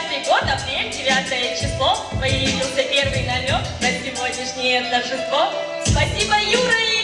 Новый год, апрель, 9 число. Появился первый намек на сегодняшнее торжество. Спасибо, Юра и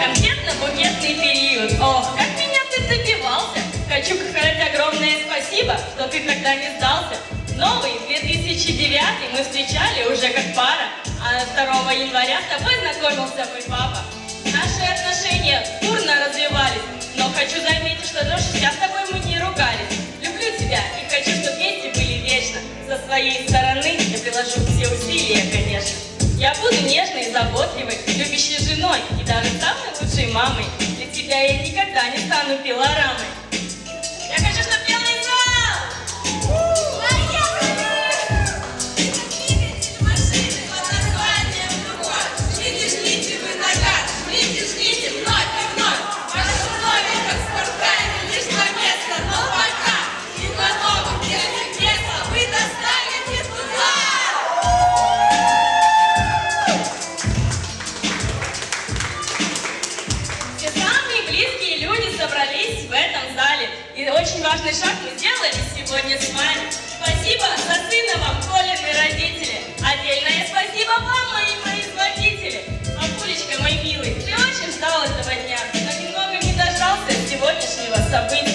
Конфетно-букетный период. Ох, как меня ты добивался. Хочу сказать огромное спасибо, что ты тогда не сдался. Новый 2009 мы встречали уже как пара, а 2 января с тобой знакомился мой папа. Наши отношения бурно развивались, но хочу заметить, что даже сейчас с тобой мы не ругались. Люблю тебя и хочу, чтобы вместе были вечно. Со своей стороны я приложу все усилия, конечно. Я буду нежной, заботливой, мамой. Для тебя я никогда не стану пилорамой. Собрались в этом зале. И очень важный шаг мы сделали сегодня с вами. Спасибо за сына вам, Колины родители. Отдельное спасибо вам, мои производители. Папулечка, мой милый, ты очень ждал этого дня, но немного не дождался сегодняшнего события.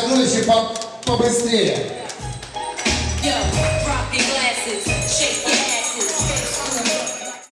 согнулись и побыстрее. Yo, drop your glasses.